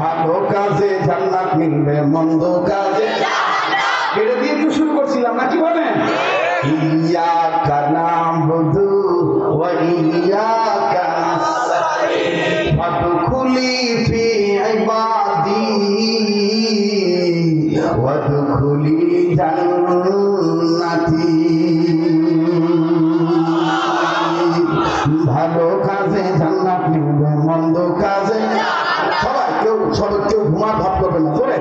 ভালো কাজে জান্নাত মিলবে মন্দ কাজে। এটা দিয়ে তো শুরু করছিলাম না কি ঘুমার ভাব করবেন, করে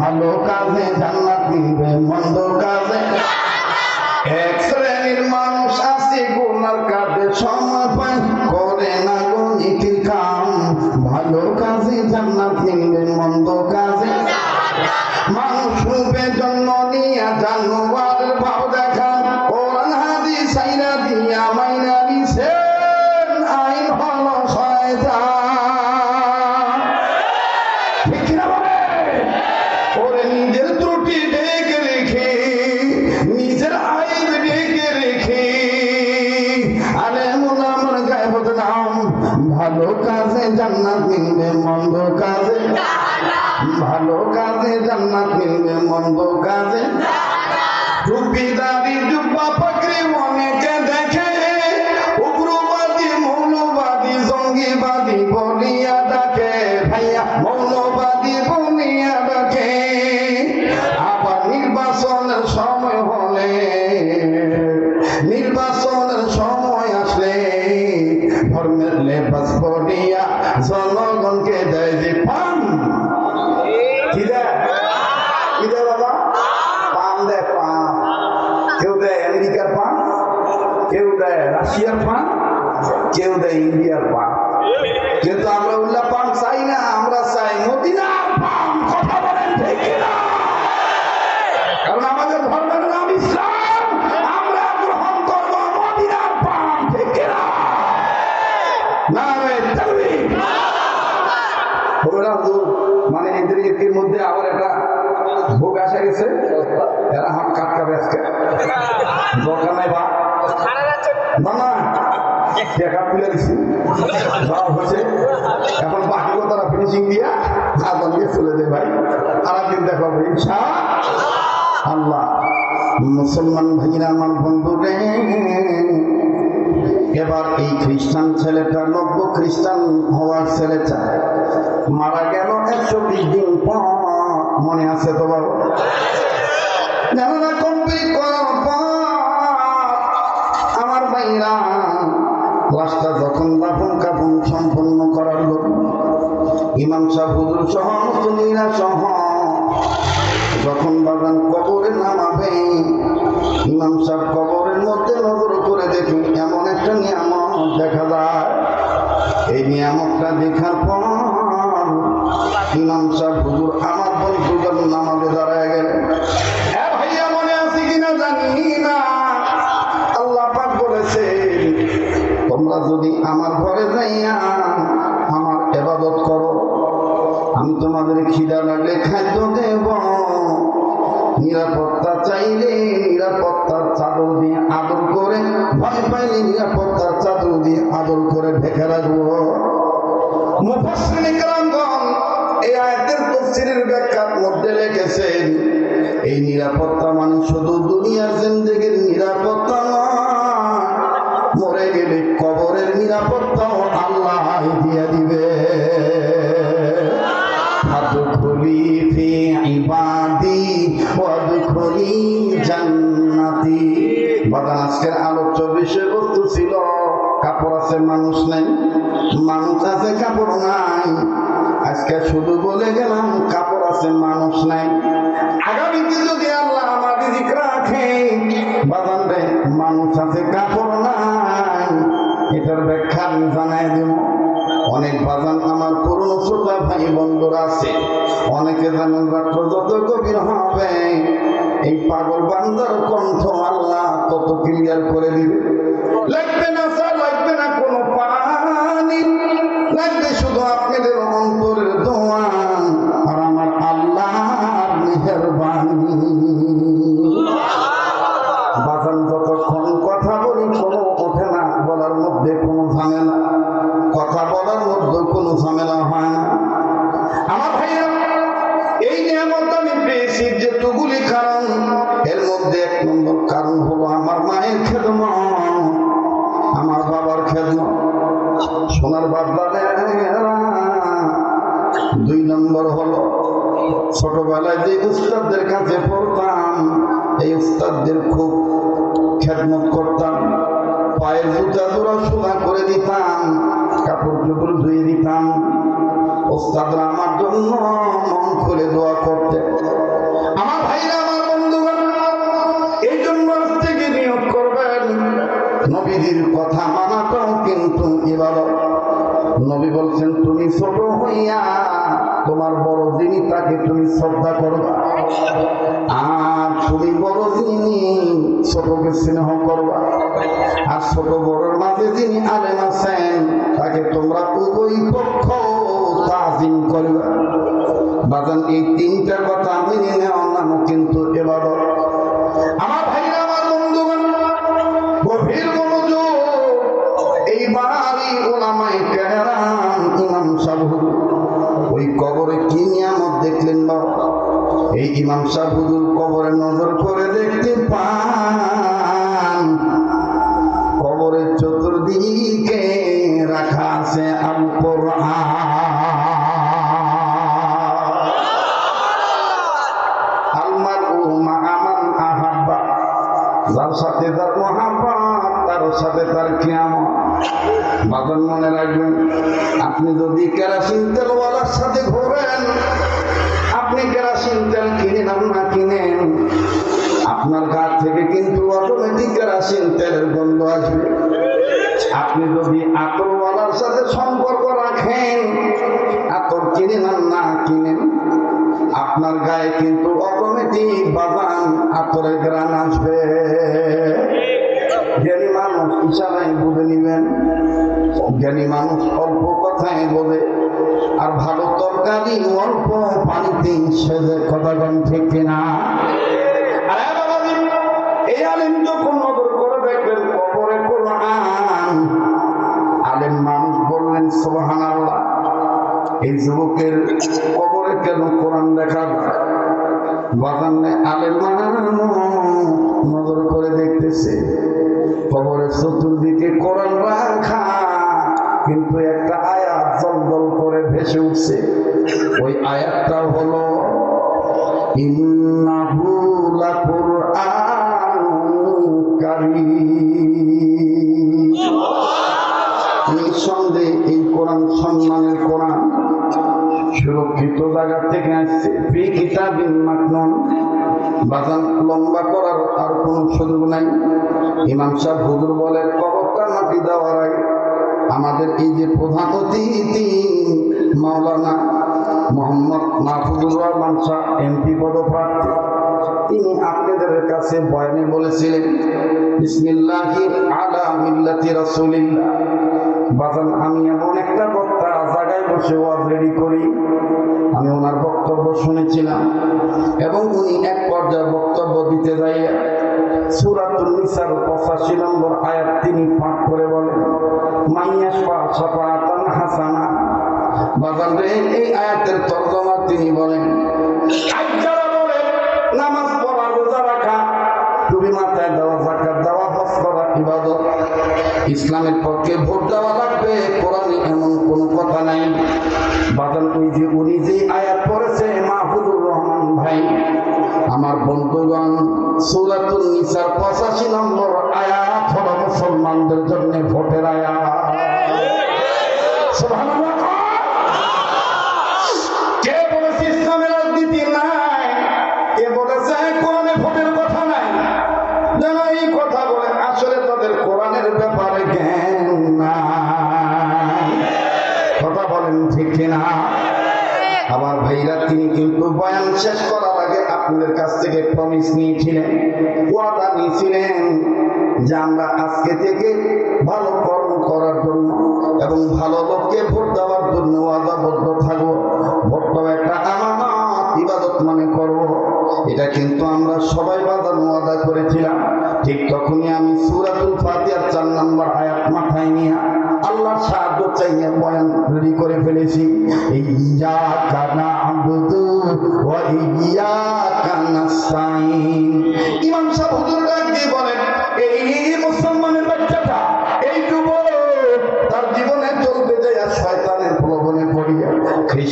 ভালো কাজে জান্নাত মিলবে মন্দ কাজে। এক শ্রেণির মানুষ আছে, গুনার কাজে সময় কেউ দেয় ইন্ডিয়ার পান কিন্তু আমরা উল্লা পান চাই না আমরা চাই মদিনার পান কথা বলেন ঠিক কিনা? কারণ আমাদের ধর্মের নাম ইসলাম। আমরা গ্রহণ করব মদিনার পান ঠিক না ওরা মানে এদের মধ্যে আবার একটা ভোগ আসা গেছে। এরা হাত কাটকাবে আজকে। দরকার নাই বা? না না। দেখা তুলে দিছি? এখন বাকি তারা ফিনিশিং দিয়া দিয়ে চলে যায় ভাই। আর একদিন দেখা হবে ইনশা মুসলমান ভাইরা, আমার বন্ধু রে। এবার এই খ্রিস্টান ছেলেটা, নব্য খ্রিস্টান হওয়ার ছেলেটা মারা গেল একশো বিশ দিন পর। মনে আছে তো বাবু শুধু দুনিয়ার জিন্দগির নিরাপত্তা কাপড় নাই। এটার ব্যাখ্যা আমি জানাই দেব। অনেক বাজান আমার পুরনো শ্রোতা ভাই বন্ধুরা আছে। অনেকে জানেন রাত্র যত গভীর হবে। এই পাগল বান্দার কণ্ঠ আল্লাহ কত ক্লিয়ার করে দিবে। লাগবে না স্যার, লাগবে না কোনো পানি। লাগবে কথা বলার মধ্যে কোনো ঝামেলা হয় না। আমার ভাইয়া, এই নিয়ামত আমি পেয়েছি যে দুগুলি কারণ, এর মধ্যে এক নম্বর কারণ হলো আমার মায়ের খেদম আমার বাবার খেদম সোনার বাবারে দুই নম্বর হলো, ছোটবেলায় যে উস্তাদদের কাছে পড়তাম, এই উস্তাদদের খুব খেদমত করতাম। পায়ের জুতা জোড়া সোনা করে দিতাম। কাপড় চোপড় ধুয়ে দিতাম। ওস্তাদরা আমার জন্য মন খুলে দোয়া করতে আমার ভাইরা, আমার বন্ধুগণ, এই জন্য আজ থেকে নিয়োগ করবেন। নবীদের কথা মানাটাও কিন্তু ইবাদত নবী বলছেন, তুমি ছোট হইয়া তোমার বড় যিনি তাকে তুমি শ্রদ্ধা করবা আর তুমি বড় যিনি ছোটকে স্নেহ করবা আর ছোট বড়র মাঝে যিনি আলেম আছেন তাকে তোমরা উভয় পক্ষ তাজিম করবা। বাজান এই তিনটা কথা মেনে যার সাথে তার মহাব্বত, তার সাথে তার কিয়ামত। বাজান মনে রাখবেন, আপনি যদি কেরাসিন তেলওয়ালার সাথে ঘোরেন, আপনি কেরাসিন তেল কিনেন না কিনেন, আপনার গা থেকে কিন্তু অটোমেটিক কেরাসিন তেলের গন্ধ আসবে। আপনি যদি আতরওয়ালার সাথে সম্পর্ক রাখেন, আতর কিনেন না কিনেন আপনার গায়ে কিন্তু অটোমেটিক বাজান আতরের গ্রান আসবে। জ্ঞানী মানুষ ইশারায় বুঝে নিবেন। জ্ঞানী মানুষ অল্প কথায় বলে, আর ভালো তরকারি অল্প পানিতে সেজে, কথা কন ঠিক কিনা? মানুষ বললেন এই যুবকের কবরে কেন নজর করে দেখতেছে। কবরের চতুর্দিকে কোরআন রাখা, কিন্তু একটা আয়াত জল জল করে ভেসে উঠছে। ওই আয়াতটা হলো, ইন্নাহু বাজান লম্বা করার আর কোনো সুযোগ নাই। ইমাম সাহেব হুজুর বলে কবরটা মাটি দেওয়ার আমাদের এই যে প্রধান অতিথি, মাওলানা মোহাম্মদ মাহফুজুর রহমান শাহ এমপি পদপ্রার্থী, তিনি আপনাদের কাছে বয়ানে বলেছিলেন, বিসমিল্লাহি আলা মিল্লাতি রাসূলিল্লাহ। বাজান, আমি এমন একটা বক্তা জায়গায় বসে ওয়াজ রেডি করি। আমি ওনার বক্তব্য শুনেছিলাম। এবং উনি এক পর্যায়ে বক্তব্য দিতে যাইয়া তিনি পাঠ করে বলেন সাফাতান হাসানা। এই আয়াতের তিনি বলেন নামাজ ইসলামের পক্ষে ভোট দেওয়া লাগবে। কোরআনে এমন কোনো কথা নাই। বাদল ওই যে উনি যে আয়াত পড়েছে, মাহফুজুর রহমান ভাই, আমার বন্ধুগণ সৌরাতুল নিসার পঁচাশি নম্বর আয়াত হলো মুসলমানদের জন্য ভোটের আয়াত। কে নাই? কোরআনে ভোটের কথা নাই। এই কথা বলে আসলে তাদের কোরআনের ব্যাপারে শেষ করার আগে আপনাদের কাছ থেকে প্রমিস নিয়েছিলেন, ওয়াদা নিয়েছিলেন যে আমরা আজকে থেকে ভালো কর্ম করার জন্য এবং ভালো লোককে ভোট দেওয়ার জন্য ওয়াদাবদ্ধ থাকব। ভোটটাও একটা আমানত ইবাদত মানে করব। এটা কিন্তু আমরা সবাই বাদান ওয়াদা করেছিলাম। ঠিক তখনই আমি সুরাতুল ফাতিহার চার নম্বর আয়াত মাথায় নিয়ে আল্লাহর সাহায্য চাইয়ে বয়ান রেডি করে ফেলেছি।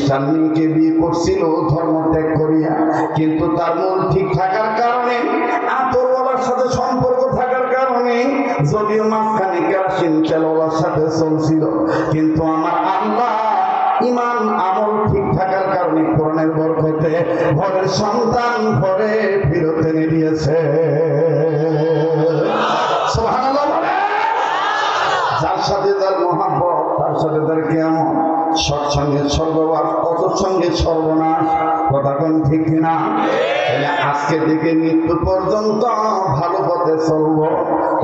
তার মেয়েকে বিয়ে করছিল, ধর্ম ত্যাগ করিয়া। কিন্তু তার মন ঠিক থাকার কারণে আতরওয়ালার সাথে সম্পর্ক থাকার কারণে, যদিও মাঝখানে তেলওয়ালার সাথে চলছিল। কিন্তু আমার আল্লাহ ইমান আমল ঠিক থাকার কারণে কোরআনের বরকতে ঘরের সন্তান ঘরে ফিরত এনে দিয়েছে। যার সাথে তার মহাব্বত, তার সাথে তার কেমন সৎসঙ্গে স্বর্গবাস অসৎসঙ্গে সর্বনাশ, কথা কোন ঠিক কিনা? আজকে থেকে মৃত্যু পর্যন্ত ভালো পথে চলবো,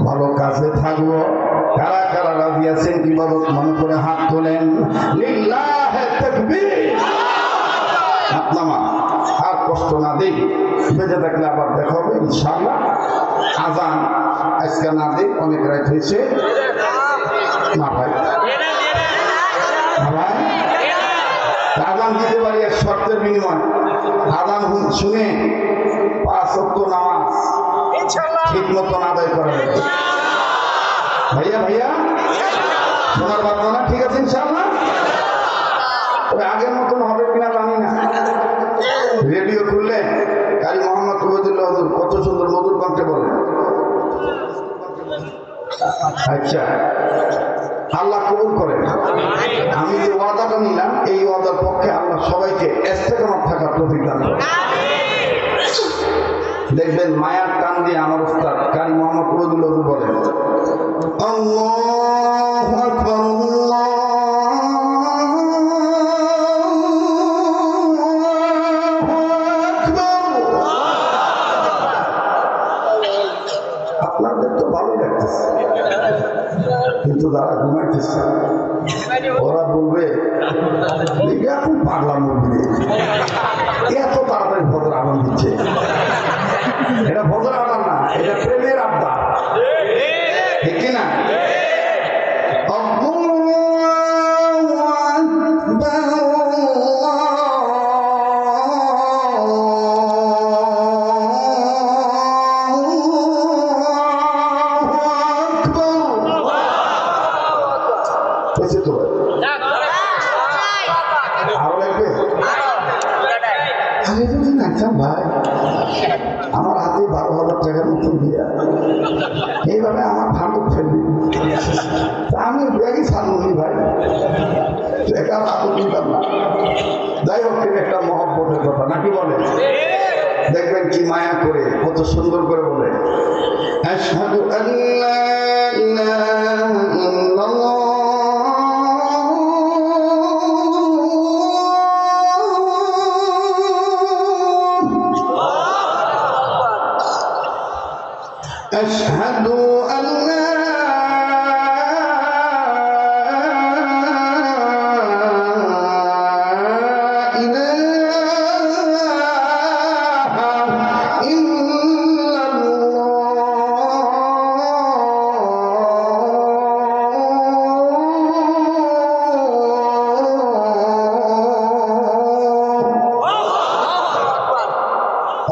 ভালো কাজে থাকব। কারা কারা রাজি আছেন বাবদ মনে করে হাত তোলেন। নামা আর কষ্ট না দেই। বেঁচে থাকলে আবার দেখা হবে ইনশাআল্লাহ। আজান আজকে না দিই অনেক রাত হয়েছে। না ভাই। না আজান দিতে পারি এক শর্তের বিনিময়। হুন- শুনে পাঁচ নামাজ ঠিক মতন আদায় করা যাবে ভাইয়া ভাইয়া? শোনার বাদ না? ঠিক আছে ইনশাল্লাহ আগের মতন হবে কিনা জানি না। রেডিও খুললে কারি মোহাম্মদ কবিদুল্লাহ কত সুন্দর মধুর কণ্ঠে বলে। আচ্ছা আল্লাহ কবুল করে। আমি যে ওয়াদাটা নিলাম, এই ওয়াদার পক্ষে আল্লাহ সবাইকে এস্তেকামত থাকার দান দেখবেন মায়ার টান দিয়ে আমার উস্তাদ কারি মোহাম্মদ কবিদুল্লাহ বলেন আপনাদের তো ভালো লাগতেছে। কিন্তু যারা ঘুমাইতেছে, ওরা বলবে এটা খুব পাগলা মুরগি এত তাড়াতাড়ি ভদ্র আনন্দ দিচ্ছে। হয়েছে তো ভাই? আমার হাতে বারো হাজার টাকার মতন দিয়া এইভাবে আমার ফান্ড ফেলবি আমি ব্যাগই ছাড়বি ভাই। টাকা হাতে দিতাম না। যাই হোক একটা মহব্বতের কথা। নাকি বলে? দেখবেন কি মায়া করে, কত সুন্দর করে বলে। আশহাদু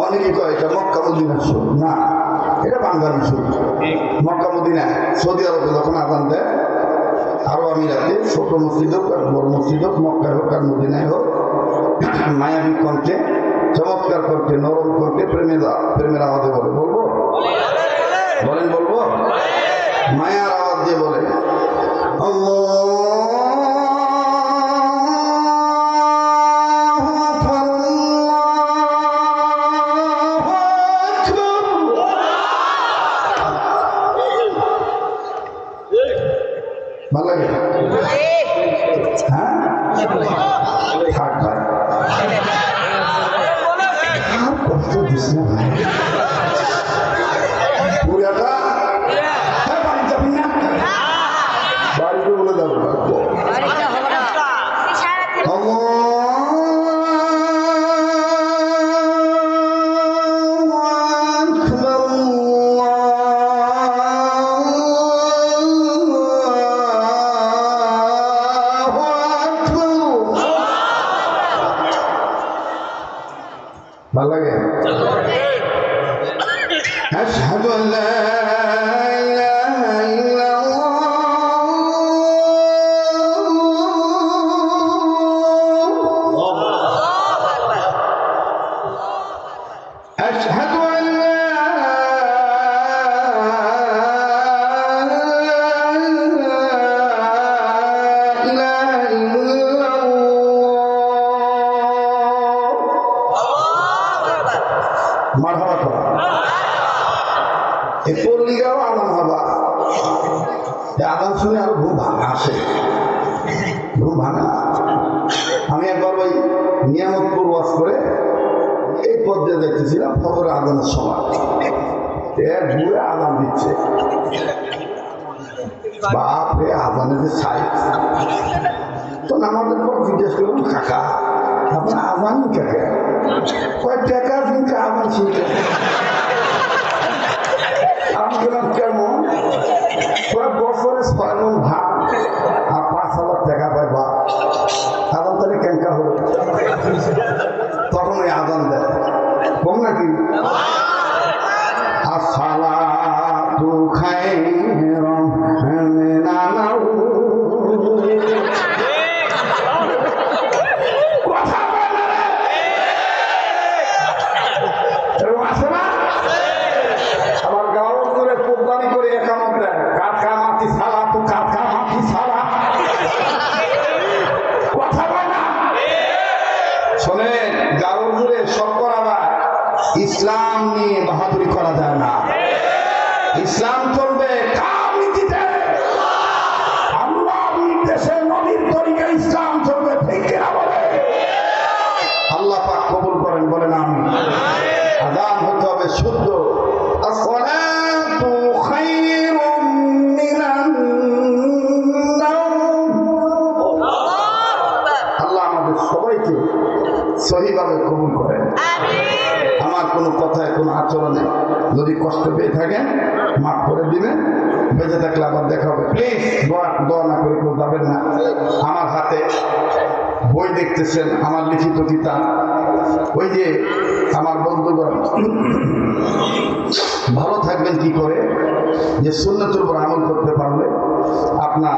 অনেকে কয় এটা মক্কা মদিনার সুর না, এটা বাঙালি সুর মক্কা মদিনা, সৌদি আরবে যখন আজান দেয়? আরও আমি রাতে ছোট মসজিদ হোক আর বড় মসজিদ হোক মক্কায় হোক আর মদিনায় হোক, মায়াবী কণ্ঠে, চমৎকার কণ্ঠে, নরম কণ্ঠে প্রেমের প্রেমের আওয়াজে বলে। বলব? বলেন, বলব? মায়ার আওয়াজ দিয়ে বলে। ভালো লাগে পল্লিগাও আলম হবা। আলম শুনে আরও ভূ ভাঙা আসে। ভূ ভাঙা? আমি একবার ওই নিয়ামতপুর ওয়াজ করে এই পদ্মে দেখতেছিলাম খবর আদানের সময়। এর ভুলে আদান দিচ্ছে। বাপরে আদানের যে সাইজ। তো আমাদের পর জিজ্ঞেস করলাম, কাকা আপনার আদান কাকা কয় টাকা আদান শুনতে আমি বললাম কেমন যদি কষ্ট পেয়ে থাকেন, মাফ করে দিবেন। বেঁচে থাকলে আবার দেখা হবে। প্লিজ, দোয়া না করে কেউ যাবেন না। আমার হাতে বই দেখতেছেন, আমার লিখিত কিতাব। ওই যে আমার বন্ধুগণ, ভালো থাকবেন কি করে? যে শূন্যতুর উপর আমল করতে পারলে আপনার